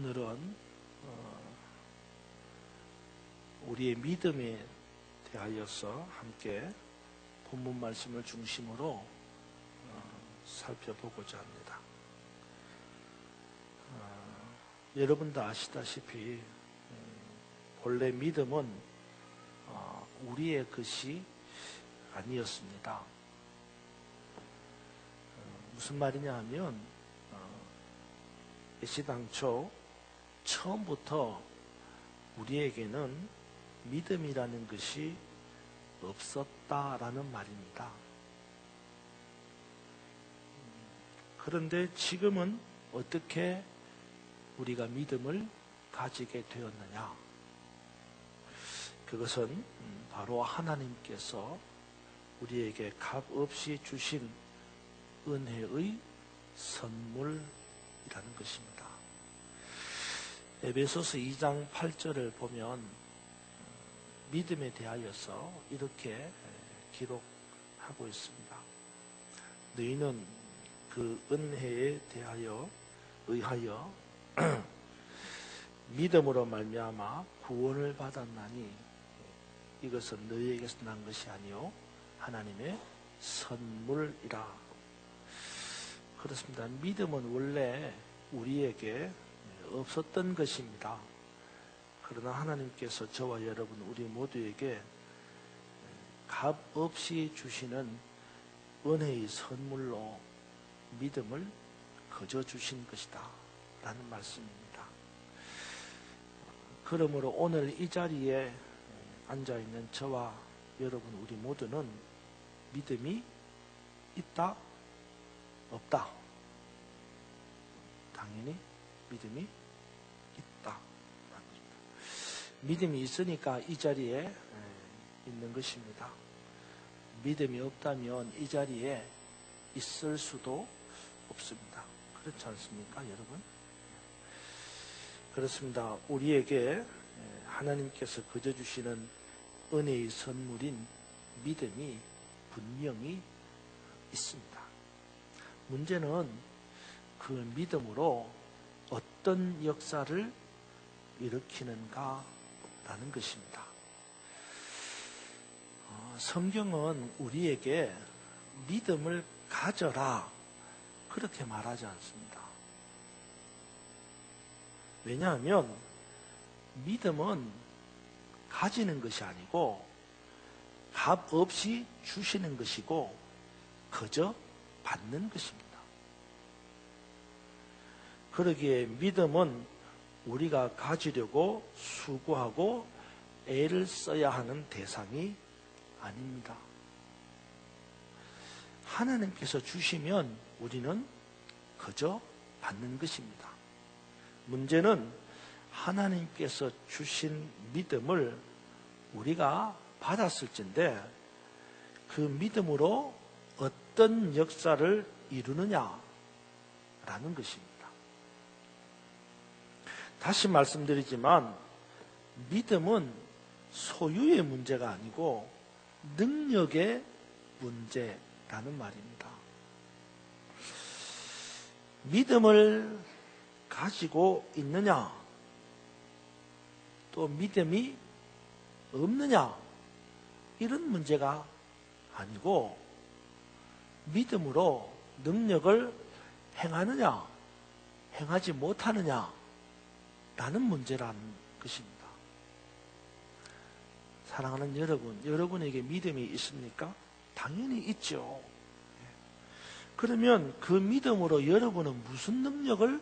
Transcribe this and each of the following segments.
오늘은 어, 우리의 믿음에 대하여서 함께 본문 말씀을 중심으로 어, 살펴보고자 합니다. 어, 여러분도 아시다시피 음, 본래 믿음은 어, 우리의 것이 아니었습니다. 어, 무슨 말이냐 하면 어, 애시당초 처음부터 우리에게는 믿음이라는 것이 없었다라는 말입니다. 그런데 지금은 어떻게 우리가 믿음을 가지게 되었느냐? 그것은 바로 하나님께서 우리에게 값 없이 주신 은혜의 선물이라는 것입니다. 에베소서 2장 8절을 보면 믿음에 대하여서 이렇게 기록하고 있습니다. 너희는 그 은혜에 대하여 의하여 믿음으로 말미암아 구원을 받았나니 이것은 너희에게서 난 것이 아니요 하나님의 선물이라. 그렇습니다. 믿음은 원래 우리에게 없었던 것입니다. 그러나 하나님께서 저와 여러분 우리 모두에게 값 없이 주시는 은혜의 선물로 믿음을 거저 주신 것이다. 라는 말씀입니다. 그러므로 오늘 이 자리에 앉아 있는 저와 여러분 우리 모두는 믿음이 있다, 없다. 당연히 믿음이 있다. 믿음이 있으니까 이 자리에 있는 것입니다. 믿음이 없다면 이 자리에 있을 수도 없습니다. 그렇지 않습니까, 여러분? 그렇습니다. 우리에게 하나님께서 거저 주시는 은혜의 선물인 믿음이 분명히 있습니다. 문제는 그 믿음으로 어떤 역사를 일으키는가 라는 것입니다. 어, 성경은 우리에게 믿음을 가져라 그렇게 말하지 않습니다. 왜냐하면 믿음은 가지는 것이 아니고 값 없이 주시는 것이고 그저 받는 것입니다. 그러기에 믿음은 우리가 가지려고 수고하고 애를 써야 하는 대상이 아닙니다. 하나님께서 주시면 우리는 그저 받는 것입니다. 문제는 하나님께서 주신 믿음을 우리가 받았을진데 그 믿음으로 어떤 역사를 이루느냐라는 것입니다. 다시 말씀드리지만 믿음은 소유의 문제가 아니고 능력의 문제라는 말입니다. 믿음을 가지고 있느냐, 또 믿음이 없느냐, 이런 문제가 아니고 믿음으로 능력을 행하느냐, 행하지 못하느냐, 라는 문제라는 것입니다. 사랑하는 여러분, 여러분에게 믿음이 있습니까? 당연히 있죠. 그러면 그 믿음으로 여러분은 무슨 능력을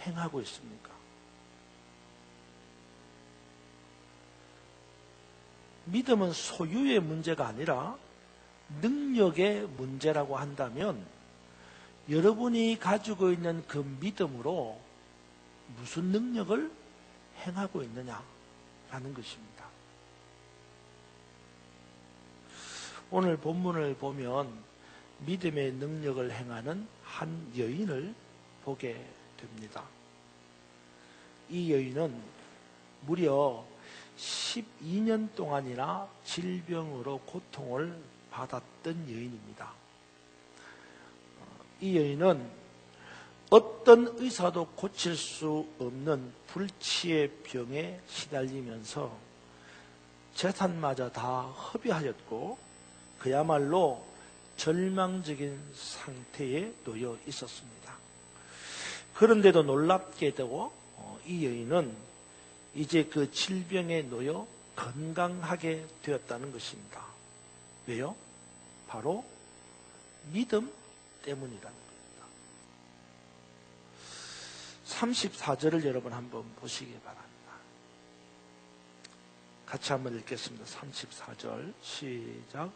행하고 있습니까? 믿음은 소유의 문제가 아니라 능력의 문제라고 한다면 여러분이 가지고 있는 그 믿음으로 무슨 능력을 행하고 있느냐라는 것입니다. 오늘 본문을 보면 믿음의 능력을 행하는 한 여인을 보게 됩니다. 이 여인은 무려 12년 동안이나 질병으로 고통을 받았던 여인입니다. 이 여인은 어떤 의사도 고칠 수 없는 불치의 병에 시달리면서 재산마저 다 허비하였고 그야말로 절망적인 상태에 놓여 있었습니다. 그런데도 놀랍게도 어, 이 여인은 이제 그 질병에 놓여 건강하게 되었다는 것입니다. 왜요? 바로 믿음 때문이라는 겁니다. 34절을 여러분 한번 보시기 바랍니다. 같이 한번 읽겠습니다. 34절 시작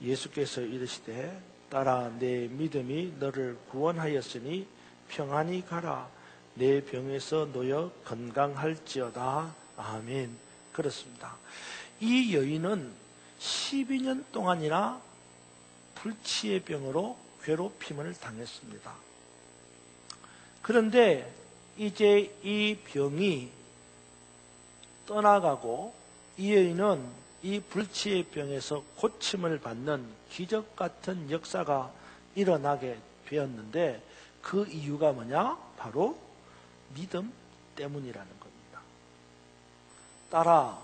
예수께서 이르시되 따라 내 믿음이 너를 구원하였으니 평안히 가라 내 병에서 놓여 건강할지어다 아멘 그렇습니다. 이 여인은 12년 동안이나 불치의 병으로 괴롭힘을 당했습니다. 그런데 이제 이 병이 떠나가고 이 여인은 이 불치의 병에서 고침을 받는 기적 같은 역사가 일어나게 되었는데 그 이유가 뭐냐? 바로 믿음 때문이라는 겁니다. 따라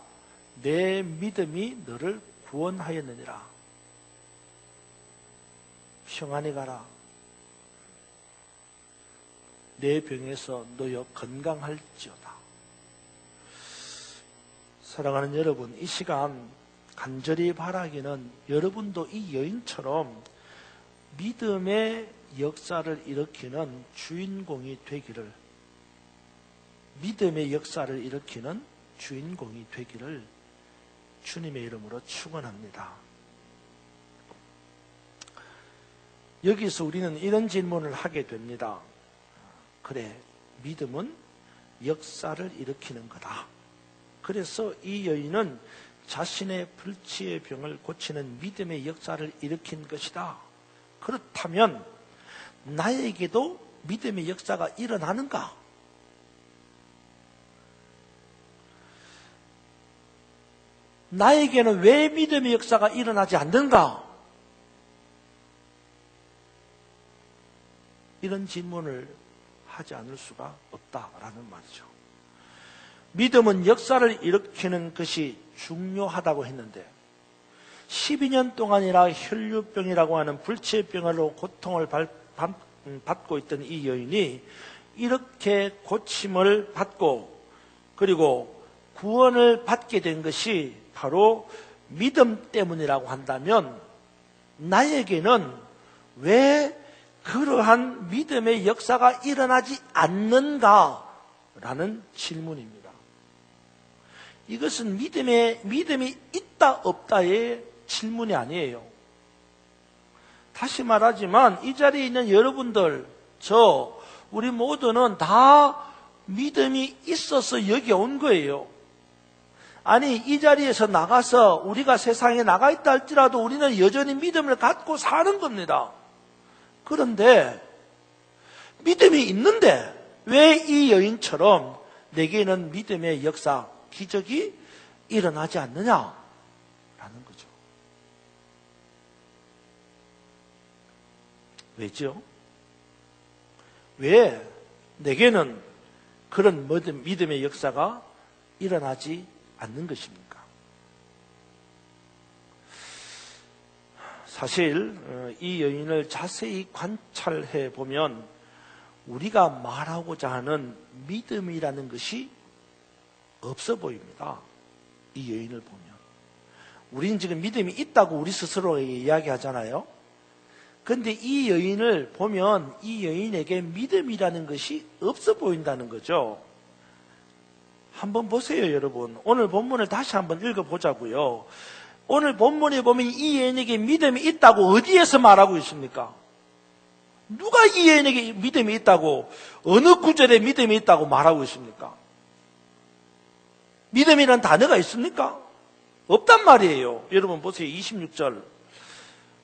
내 믿음이 너를 구원하였느니라. 평안히 가라. 내 병에서 놓여 건강할지어다. 사랑하는 여러분, 이 시간 간절히 바라기는 여러분도 이 여인처럼 믿음의 역사를 일으키는 주인공이 되기를, 믿음의 역사를 일으키는 주인공이 되기를 주님의 이름으로 축원합니다. 여기서 우리는 이런 질문을 하게 됩니다. 그래, 믿음은 역사를 일으키는 거다. 그래서 이 여인은 자신의 불치의 병을 고치는 믿음의 역사를 일으킨 것이다. 그렇다면 나에게도 믿음의 역사가 일어나는가? 나에게는 왜 믿음의 역사가 일어나지 않는가? 이런 질문을 하지 않을 수가 없다라는 말이죠. 믿음은 역사를 일으키는 것이 중요하다고 했는데 12년 동안이나 혈류병이라고 하는 불치병으로 고통을 받고 있던 이 여인이 이렇게 고침을 받고 그리고 구원을 받게 된 것이 바로 믿음 때문이라고 한다면 나에게는 왜 그러한 믿음의 역사가 일어나지 않는가라는 질문입니다. 이것은 믿음의, 믿음이 있다, 없다의 질문이 아니에요. 다시 말하지만 이 자리에 있는 여러분들, 저, 우리 모두는 다 믿음이 있어서 여기 온 거예요. 아니, 이 자리에서 나가서 우리가 세상에 나가 있다 할지라도 우리는 여전히 믿음을 갖고 사는 겁니다. 그런데 믿음이 있는데 왜 이 여인처럼 내게는 믿음의 역사, 기적이 일어나지 않느냐 라는 거죠. 왜죠? 왜 내게는 그런 믿음의 역사가 일어나지 않는 것입니까? 사실 어, 이 여인을 자세히 관찰해 보면 우리가 말하고자 하는 믿음이라는 것이 없어 보입니다. 이 여인을 보면. 우리는 지금 믿음이 있다고 우리 스스로에게 이야기하잖아요. 그런데 이 여인을 보면 이 여인에게 믿음이라는 것이 없어 보인다는 거죠. 한번 보세요, 여러분. 오늘 본문을 다시 한번 읽어보자고요. 오늘 본문에 보면 이 여인에게 믿음이 있다고 어디에서 말하고 있습니까? 누가 이 여인에게 믿음이 있다고 어느 구절에 믿음이 있다고 말하고 있습니까? 믿음이라는 단어가 있습니까? 없단 말이에요. 여러분 보세요. 26절.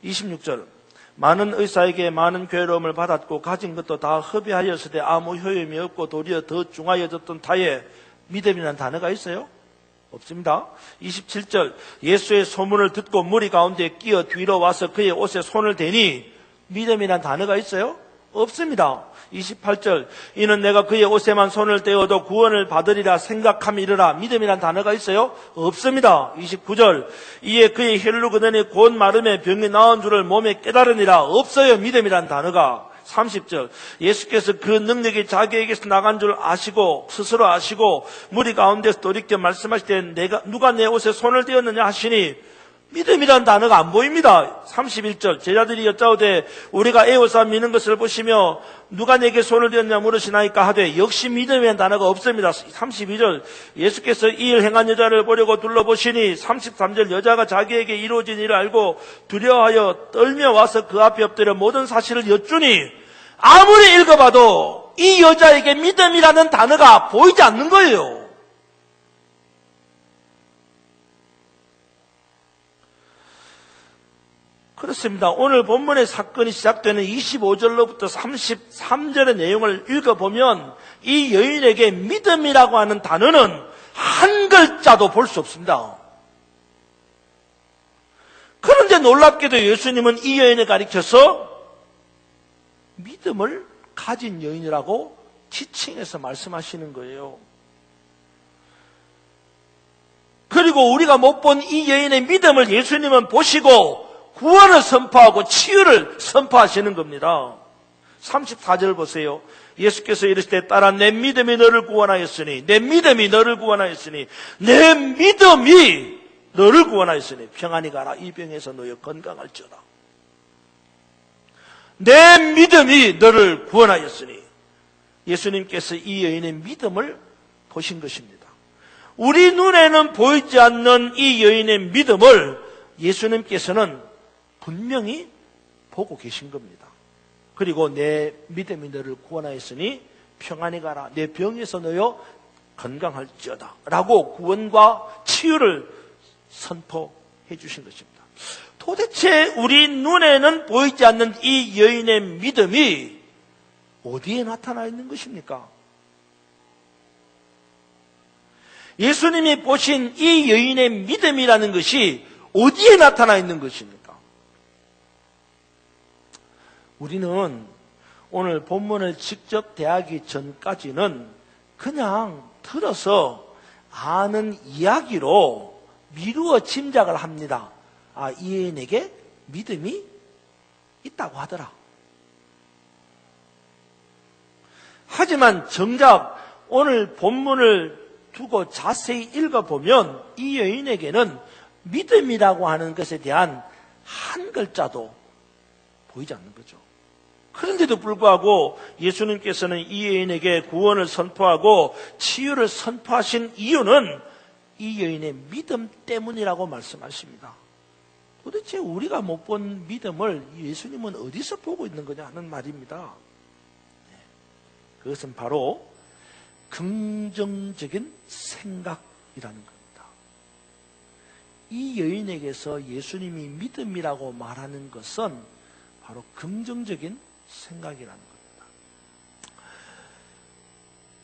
26절. 많은 의사에게 많은 괴로움을 받았고 가진 것도 다 허비하였을 때 아무 효용이 없고 도리어 더 중하여졌던 타에 믿음이라는 단어가 있어요? 없습니다. 27절 예수의 소문을 듣고 머리 가운데 끼어 뒤로 와서 그의 옷에 손을 대니 믿음이란 단어가 있어요? 없습니다. 28절 이는 내가 그의 옷에만 손을 떼어도 구원을 받으리라 생각함이 이르라 믿음이란 단어가 있어요? 없습니다. 29절 이에 그의 혈로 그더니 곧 마름에 병이 나은 줄을 몸에 깨달으니라 없어요. 믿음이란 단어가 30절. 예수께서 그 능력이 자기에게서 나간 줄 아시고 스스로 아시고 무리 가운데서 돌이켜 말씀하실 때 내가 누가 내 옷에 손을 떼었느냐 하시니 믿음이란 단어가 안 보입니다. 31절 제자들이 여짜오되 우리가 에워싸 미는 것을 보시며 누가 내게 손을 대었냐 물으시나이까 하되 역시 믿음이란 단어가 없습니다. 32절 예수께서 이 일 행한 여자를 보려고 둘러보시니 33절 여자가 자기에게 이루어진 일을 알고 두려워하여 떨며 와서 그 앞에 엎드려 모든 사실을 여쭈니 아무리 읽어봐도 이 여자에게 믿음이라는 단어가 보이지 않는 거예요. 그렇습니다. 오늘 본문의 사건이 시작되는 25절로부터 33절의 내용을 읽어보면 이 여인에게 믿음이라고 하는 단어는 한 글자도 볼 수 없습니다. 그런데 놀랍게도 예수님은 이 여인을 가리켜서 믿음을 가진 여인이라고 지칭해서 말씀하시는 거예요. 그리고 우리가 못 본 이 여인의 믿음을 예수님은 보시고 구원을 선포하고 치유를 선포하시는 겁니다. 34절 보세요. 예수께서 이르시되 따라 내 믿음이 너를 구원하였으니 내 믿음이 너를 구원하였으니 내 믿음이 너를 구원하였으니 평안히 가라 이 병에서 너여 건강할지어다. 내 믿음이 너를 구원하였으니 예수님께서 이 여인의 믿음을 보신 것입니다. 우리 눈에는 보이지 않는 이 여인의 믿음을 예수님께서는 분명히 보고 계신 겁니다. 그리고 내 믿음이 너를 구원하였으니 평안히 가라. 내 병에서 너여 건강할지어다. 라고 구원과 치유를 선포해 주신 것입니다. 도대체 우리 눈에는 보이지 않는 이 여인의 믿음이 어디에 나타나 있는 것입니까? 예수님이 보신 이 여인의 믿음이라는 것이 어디에 나타나 있는 것입니까? 우리는 오늘 본문을 직접 대하기 전까지는 그냥 들어서 아는 이야기로 미루어 짐작을 합니다. 아, 이 애인에게 믿음이 있다고 하더라. 하지만 정작 오늘 본문을 두고 자세히 읽어보면 이 여인에게는 믿음이라고 하는 것에 대한 한 글자도 보이지 않는 거죠. 그런데도 불구하고 예수님께서는 이 여인에게 구원을 선포하고 치유를 선포하신 이유는 이 여인의 믿음 때문이라고 말씀하십니다. 도대체 우리가 못 본 믿음을 예수님은 어디서 보고 있는 거냐 하는 말입니다. 네. 그것은 바로 긍정적인 생각이라는 겁니다. 이 여인에게서 예수님이 믿음이라고 말하는 것은 바로 긍정적인 생각이라는 겁니다.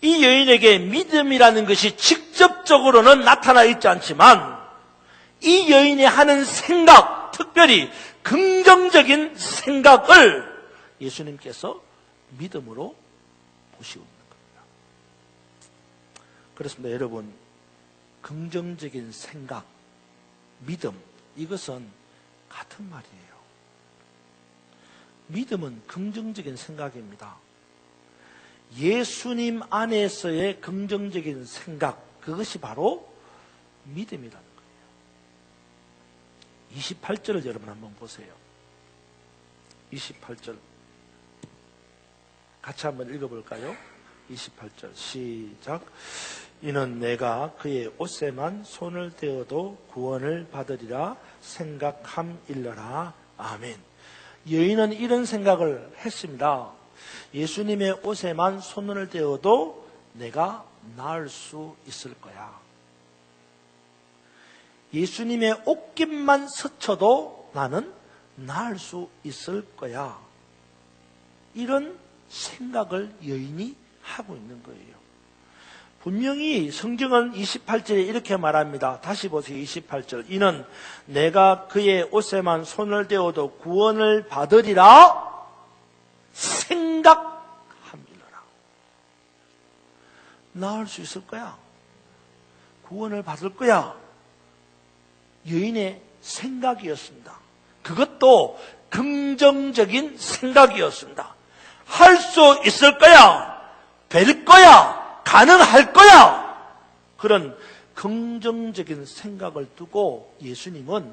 이 여인에게 믿음이라는 것이 직접적으로는 나타나 있지 않지만 이 여인이 하는 생각, 특별히 긍정적인 생각을 예수님께서 믿음으로 보시고 있는 겁니다. 그렇습니다. 여러분, 긍정적인 생각, 믿음, 이것은 같은 말이에요. 믿음은 긍정적인 생각입니다. 예수님 안에서의 긍정적인 생각, 그것이 바로 믿음이라는 거예요. 28절을 여러분 한번 보세요. 28절. 같이 한번 읽어볼까요? 28절. 시작. 이는 내가 그의 옷에만 손을 대어도 구원을 받으리라 생각함 일러라. 아멘. 여인은 이런 생각을 했습니다. 예수님의 옷에만 손을 대어도 내가 나을 수 있을 거야. 예수님의 옷깃만 스쳐도 나는 나을 수 있을 거야. 이런 생각을 여인이 하고 있는 거예요. 분명히 성경은 28절에 이렇게 말합니다. 다시 보세요. 28절. 이는 내가 그의 옷에만 손을 대어도 구원을 받으리라 생각함이라. 나을 수 있을 거야. 구원을 받을 거야. 여인의 생각이었습니다. 그것도 긍정적인 생각이었습니다. 할 수 있을 거야. 될 거야. 가능할 거야. 그런 긍정적인 생각을 두고 예수님은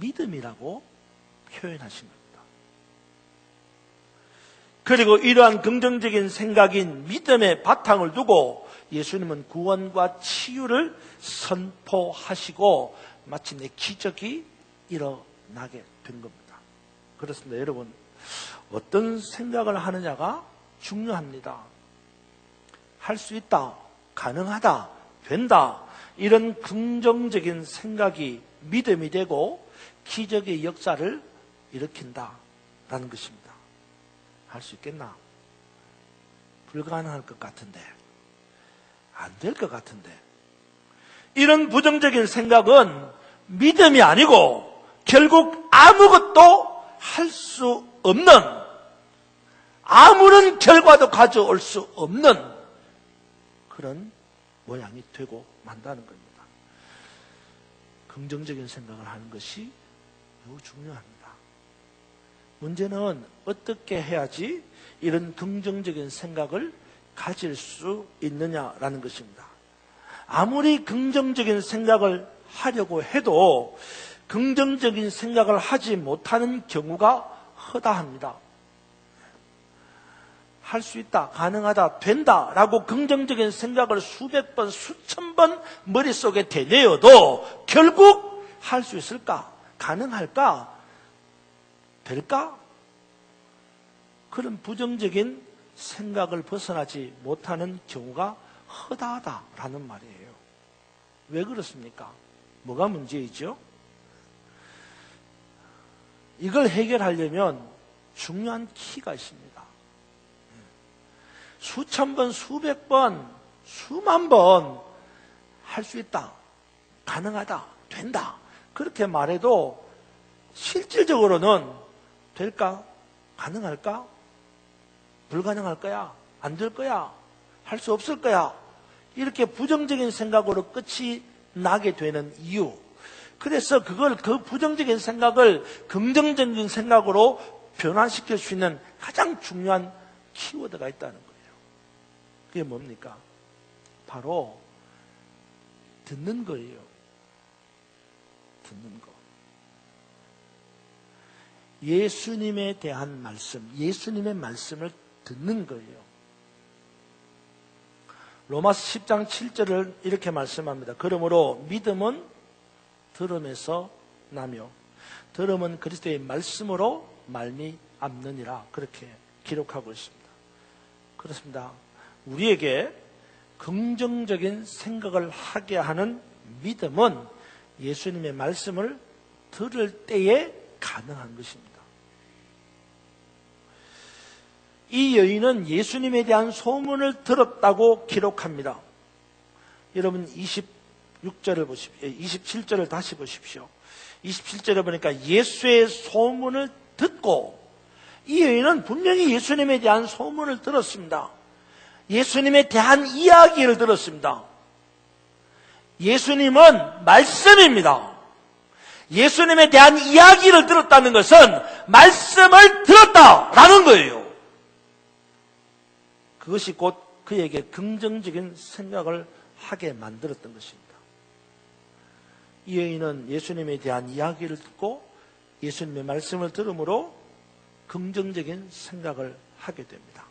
믿음이라고 표현하신 겁니다. 그리고 이러한 긍정적인 생각인 믿음의 바탕을 두고 예수님은 구원과 치유를 선포하시고 마침내 기적이 일어나게 된 겁니다. 그렇습니다. 여러분, 어떤 생각을 하느냐가 중요합니다. 할 수 있다, 가능하다, 된다, 이런 긍정적인 생각이 믿음이 되고 기적의 역사를 일으킨다라는 것입니다. 할 수 있겠나? 불가능할 것 같은데, 안 될 것 같은데. 이런 부정적인 생각은 믿음이 아니고 결국 아무것도 할 수 없는 아무런 결과도 가져올 수 없는 그런 모양이 되고 만다는 겁니다. 긍정적인 생각을 하는 것이 매우 중요합니다. 문제는 어떻게 해야지 이런 긍정적인 생각을 가질 수 있느냐라는 것입니다. 아무리 긍정적인 생각을 하려고 해도 긍정적인 생각을 하지 못하는 경우가 허다합니다. 할 수 있다, 가능하다, 된다 라고 긍정적인 생각을 수백 번, 수천 번 머릿속에 대내어도 결국 할 수 있을까? 가능할까? 될까? 그런 부정적인 생각을 벗어나지 못하는 경우가 허다하다라는 말이에요. 왜 그렇습니까? 뭐가 문제이죠? 이걸 해결하려면 중요한 키가 있습니다. 수천 번, 수백 번, 수만 번 할 수 있다. 가능하다. 된다. 그렇게 말해도 실질적으로는 될까? 가능할까? 불가능할 거야? 안 될 거야? 할 수 없을 거야? 이렇게 부정적인 생각으로 끝이 나게 되는 이유. 그래서 그걸 그 부정적인 생각을 긍정적인 생각으로 변화시킬 수 있는 가장 중요한 키워드가 있다는 거예요. 그게 뭡니까? 바로 듣는 거예요. 듣는 거. 예수님에 대한 말씀, 예수님의 말씀을 듣는 거예요. 로마서 10장 7절을 이렇게 말씀합니다. 그러므로 믿음은 들음에서 나며 들음은 그리스도의 말씀으로 말미암느니라 그렇게 기록하고 있습니다. 그렇습니다. 우리에게 긍정적인 생각을 하게 하는 믿음은 예수님의 말씀을 들을 때에 가능한 것입니다. 이 여인은 예수님에 대한 소문을 들었다고 기록합니다. 여러분 26절을 보십시오. 27절을 다시 보십시오. 27절에 보니까 예수의 소문을 듣고 이 여인은 분명히 예수님에 대한 소문을 들었습니다. 예수님에 대한 이야기를 들었습니다. 예수님은 말씀입니다. 예수님에 대한 이야기를 들었다는 것은 말씀을 들었다라는 거예요. 그것이 곧 그에게 긍정적인 생각을 하게 만들었던 것입니다. 이 여인은 예수님에 대한 이야기를 듣고 예수님의 말씀을 들으므로 긍정적인 생각을 하게 됩니다.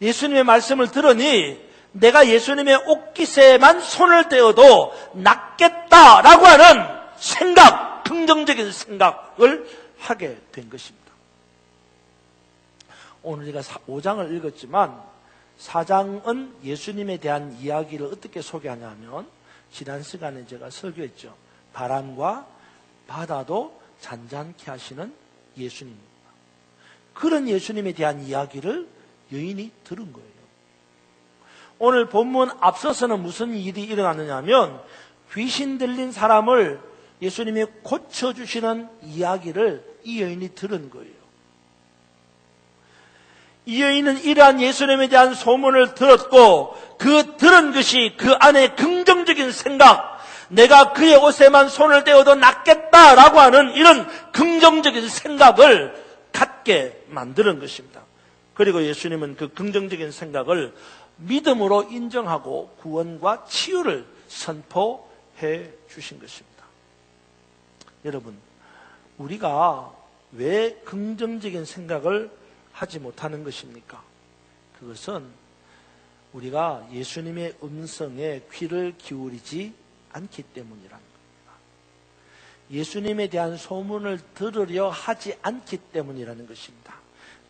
예수님의 말씀을 들으니 내가 예수님의 옷깃에만 손을 떼어도 낫겠다라고 하는 생각, 긍정적인 생각을 하게 된 것입니다. 오늘 우리가 5장을 읽었지만 4장은 예수님에 대한 이야기를 어떻게 소개하냐면 지난 시간에 제가 설교했죠. 바람과 바다도 잔잔케 하시는 예수님입니다. 그런 예수님에 대한 이야기를 여인이 들은 거예요. 오늘 본문 앞서서는 무슨 일이 일어났느냐면 귀신 들린 사람을 예수님이 고쳐주시는 이야기를 이 여인이 들은 거예요. 이 여인은 이러한 예수님에 대한 소문을 들었고 그 들은 것이 그 안에 긍정적인 생각, 내가 그의 옷에만 손을 떼어도 낫겠다라고 하는 이런 긍정적인 생각을 갖게 만드는 것입니다. 그리고 예수님은 그 긍정적인 생각을 믿음으로 인정하고 구원과 치유를 선포해 주신 것입니다. 여러분, 우리가 왜 긍정적인 생각을 하지 못하는 것입니까? 그것은 우리가 예수님의 음성에 귀를 기울이지 않기 때문이라는 겁니다. 예수님에 대한 소문을 들으려 하지 않기 때문이라는 것입니다.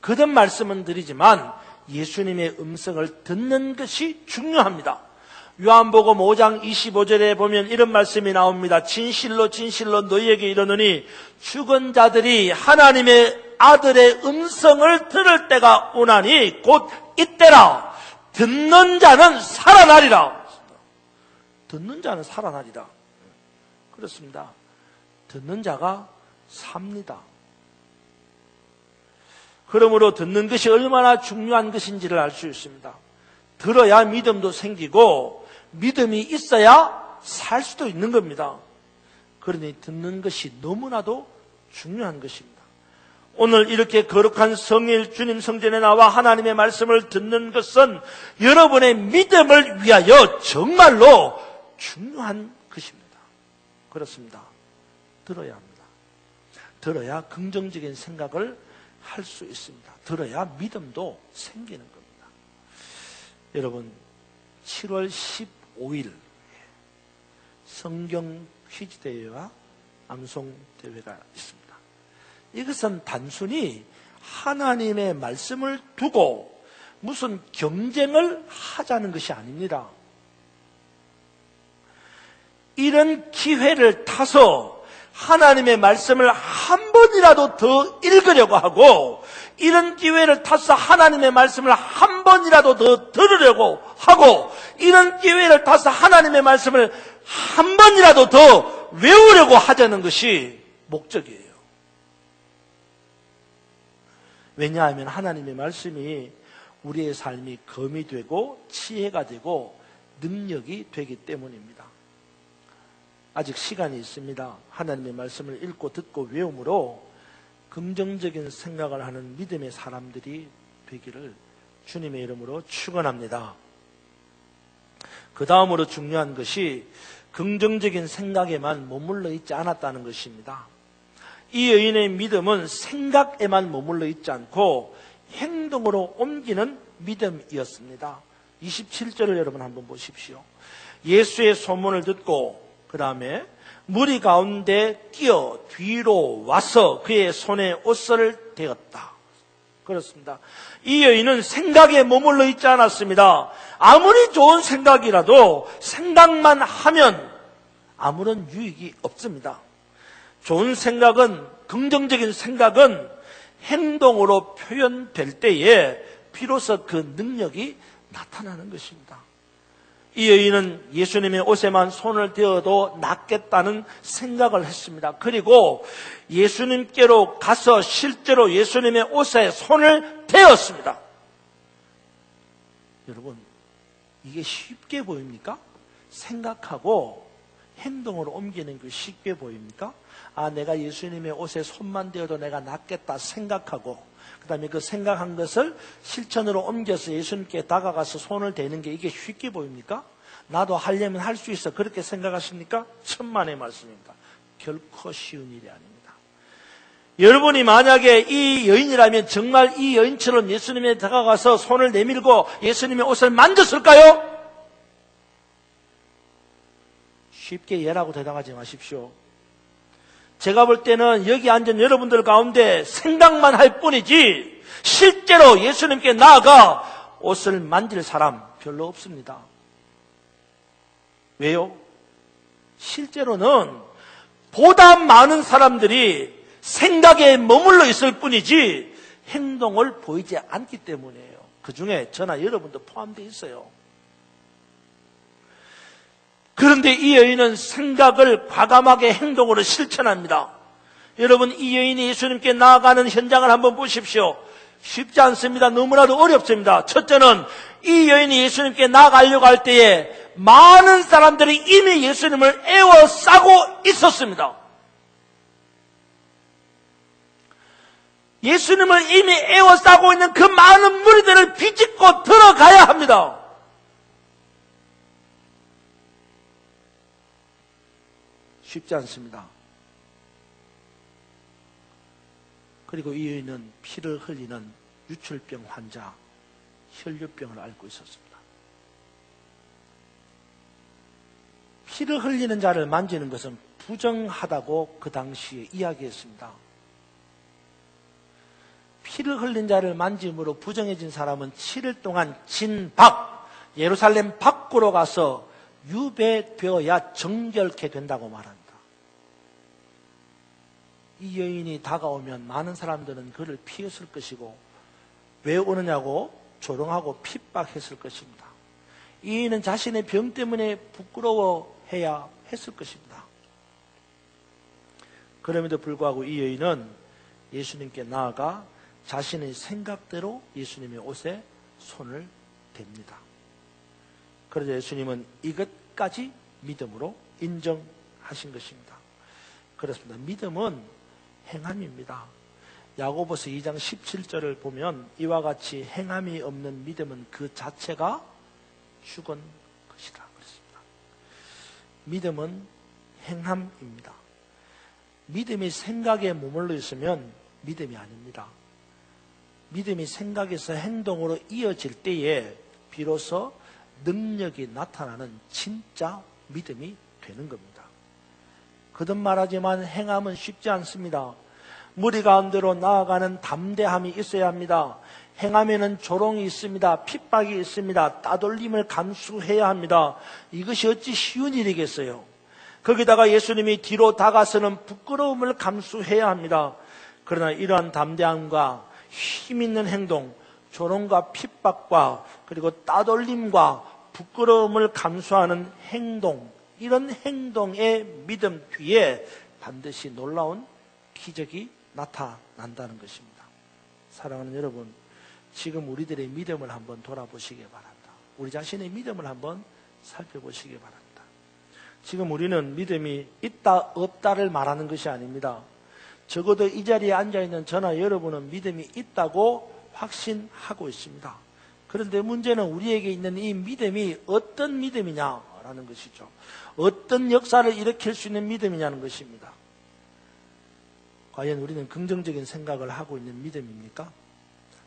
그든 말씀은 드리지만 예수님의 음성을 듣는 것이 중요합니다. 요한복음 5장 25절에 보면 이런 말씀이 나옵니다. 진실로 진실로 너희에게 이르노니 죽은 자들이 하나님의 아들의 음성을 들을 때가 오나니 곧 이때라 듣는 자는 살아나리라. 듣는 자는 살아나리라. 그렇습니다. 듣는 자가 삽니다. 그러므로 듣는 것이 얼마나 중요한 것인지를 알 수 있습니다. 들어야 믿음도 생기고 믿음이 있어야 살 수도 있는 겁니다. 그러니 듣는 것이 너무나도 중요한 것입니다. 오늘 이렇게 거룩한 성일 주님 성전에 나와 하나님의 말씀을 듣는 것은 여러분의 믿음을 위하여 정말로 중요한 것입니다. 그렇습니다. 들어야 합니다. 들어야 긍정적인 생각을 할 수 있습니다. 들어야 믿음도 생기는 겁니다. 여러분, 7월 15일 성경 퀴즈 대회와 암송 대회가 있습니다. 이것은 단순히 하나님의 말씀을 두고 무슨 경쟁을 하자는 것이 아닙니다. 이런 기회를 타서 하나님의 말씀을 한 번이라도 더 읽으려고 하고 이런 기회를 타서 하나님의 말씀을 한 번이라도 더 들으려고 하고 이런 기회를 타서 하나님의 말씀을 한 번이라도 더 외우려고 하자는 것이 목적이에요. 왜냐하면 하나님의 말씀이 우리의 삶이 검이 되고 지혜가 되고 능력이 되기 때문입니다. 아직 시간이 있습니다. 하나님의 말씀을 읽고 듣고 외움으로 긍정적인 생각을 하는 믿음의 사람들이 되기를 주님의 이름으로 축원합니다. 그 다음으로 중요한 것이 긍정적인 생각에만 머물러 있지 않았다는 것입니다. 이 여인의 믿음은 생각에만 머물러 있지 않고 행동으로 옮기는 믿음이었습니다. 27절을 여러분 한번 보십시오. 예수의 소문을 듣고 그 다음에 무리 가운데 뛰어 뒤로 와서 그의 손에 옷을 대었다. 그렇습니다. 이 여인은 생각에 머물러 있지 않았습니다. 아무리 좋은 생각이라도 생각만 하면 아무런 유익이 없습니다. 좋은 생각은, 긍정적인 생각은 행동으로 표현될 때에 비로소 그 능력이 나타나는 것입니다. 이 여인은 예수님의 옷에만 손을 대어도 낫겠다는 생각을 했습니다. 그리고 예수님께로 가서 실제로 예수님의 옷에 손을 대었습니다. 여러분, 이게 쉽게 보입니까? 생각하고 행동으로 옮기는 게 쉽게 보입니까? 아, 내가 예수님의 옷에 손만 대어도 내가 낫겠다 생각하고 그 다음에 그 생각한 것을 실천으로 옮겨서 예수님께 다가가서 손을 대는 게 이게 쉽게 보입니까? 나도 하려면 할 수 있어. 그렇게 생각하십니까? 천만의 말씀입니다. 결코 쉬운 일이 아닙니다. 여러분이 만약에 이 여인이라면 정말 이 여인처럼 예수님에 다가가서 손을 내밀고 예수님의 옷을 만졌을까요? 쉽게 예라고 대답하지 마십시오. 제가 볼 때는 여기 앉은 여러분들 가운데 생각만 할 뿐이지 실제로 예수님께 나아가 옷을 만질 사람 별로 없습니다. 왜요? 실제로는 보다 많은 사람들이 생각에 머물러 있을 뿐이지 행동을 보이지 않기 때문이에요. 그 중에 저나 여러분도 포함되어 있어요. 그런데 이 여인은 생각을 과감하게 행동으로 실천합니다. 여러분, 이 여인이 예수님께 나아가는 현장을 한번 보십시오. 쉽지 않습니다. 너무나도 어렵습니다. 첫째는 이 여인이 예수님께 나가려고 할 때에 많은 사람들이 이미 예수님을 애워싸고 있었습니다. 예수님을 이미 애워싸고 있는 그 많은 무리들을 비집고 들어가야 합니다. 쉽지 않습니다. 그리고 이 여인은 피를 흘리는 유출병 환자, 혈류병을 앓고 있었습니다. 피를 흘리는 자를 만지는 것은 부정하다고 그 당시에 이야기했습니다. 피를 흘린 자를 만짐으로 부정해진 사람은 7일 동안 진박, 예루살렘 밖으로 가서 유배되어야 정결케 된다고 말합니다. 이 여인이 다가오면 많은 사람들은 그를 피했을 것이고 왜 오느냐고 조롱하고 핍박했을 것입니다. 이 여인은 자신의 병 때문에 부끄러워해야 했을 것입니다. 그럼에도 불구하고 이 여인은 예수님께 나아가 자신의 생각대로 예수님의 옷에 손을 댑니다. 그러자 예수님은 이것까지 믿음으로 인정하신 것입니다. 그렇습니다. 믿음은 행함입니다. 야고보서 2장 17절을 보면 이와 같이 행함이 없는 믿음은 그 자체가 죽은 것이다. 그렇습니다. 믿음은 행함입니다. 믿음이 생각에 머물러 있으면 믿음이 아닙니다. 믿음이 생각에서 행동으로 이어질 때에 비로소 능력이 나타나는 진짜 믿음이 되는 겁니다. 거듭 말하지만 행함은 쉽지 않습니다. 무리 가운데로 나아가는 담대함이 있어야 합니다. 행함에는 조롱이 있습니다. 핍박이 있습니다. 따돌림을 감수해야 합니다. 이것이 어찌 쉬운 일이겠어요? 거기다가 예수님이 뒤로 다가서는 부끄러움을 감수해야 합니다. 그러나 이러한 담대함과 힘 있는 행동, 조롱과 핍박과 그리고 따돌림과 부끄러움을 감수하는 행동, 이런 행동의 믿음 뒤에 반드시 놀라운 기적이 나타난다는 것입니다. 사랑하는 여러분, 지금 우리들의 믿음을 한번 돌아보시기 바랍니다. 우리 자신의 믿음을 한번 살펴보시기 바랍니다. 지금 우리는 믿음이 있다, 없다를 말하는 것이 아닙니다. 적어도 이 자리에 앉아있는 저나 여러분은 믿음이 있다고 확신하고 있습니다. 그런데 문제는 우리에게 있는 이 믿음이 어떤 믿음이냐라는 것이죠. 어떤 역사를 일으킬 수 있는 믿음이냐는 것입니다. 과연 우리는 긍정적인 생각을 하고 있는 믿음입니까?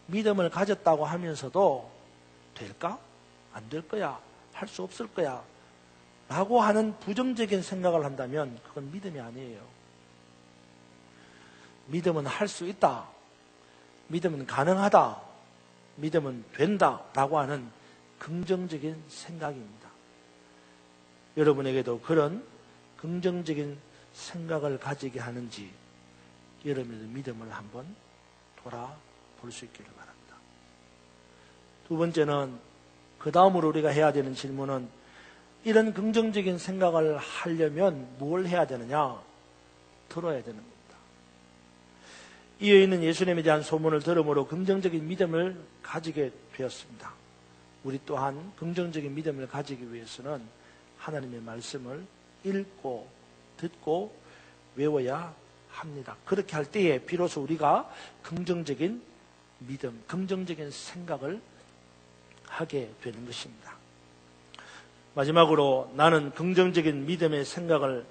믿음을 가졌다고 하면서도 될까? 안 될 거야. 할 수 없을 거야. 라고 하는 부정적인 생각을 한다면 그건 믿음이 아니에요. 믿음은 할 수 있다. 믿음은 가능하다. 믿음은 된다. 라고 하는 긍정적인 생각입니다. 여러분에게도 그런 긍정적인 생각을 가지게 하는지 여러분의 믿음을 한번 돌아볼 수 있기를 바랍니다. 두 번째는 그 다음으로 우리가 해야 되는 질문은 이런 긍정적인 생각을 하려면 뭘 해야 되느냐? 들어야 되는 겁니다. 이 여인은 예수님에 대한 소문을 들음으로 긍정적인 믿음을 가지게 되었습니다. 우리 또한 긍정적인 믿음을 가지기 위해서는 하나님의 말씀을 읽고 듣고 외워야 합니다. 그렇게 할 때에 비로소 우리가 긍정적인 믿음, 긍정적인 생각을 하게 되는 것입니다. 마지막으로 나는 긍정적인 믿음의 생각을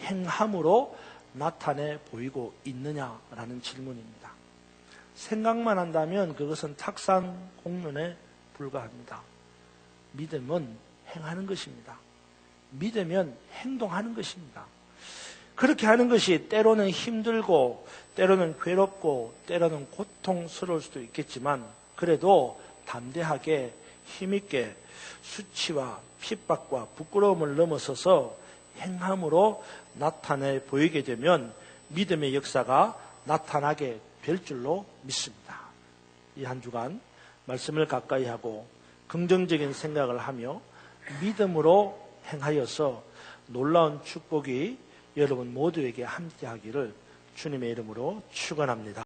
행함으로 나타내 보이고 있느냐라는 질문입니다. 생각만 한다면 그것은 탁상 공론에 불과합니다. 믿음은 행하는 것입니다. 믿으면 행동하는 것입니다. 그렇게 하는 것이 때로는 힘들고, 때로는 괴롭고, 때로는 고통스러울 수도 있겠지만, 그래도 담대하게 힘있게 수치와 핍박과 부끄러움을 넘어서서 행함으로 나타내 보이게 되면 믿음의 역사가 나타나게 될 줄로 믿습니다. 이 한 주간 말씀을 가까이 하고 긍정적인 생각을 하며 믿음으로 행하여서 놀라운 축복이 여러분 모두에게 함께하기를 주님의 이름으로 축원합니다.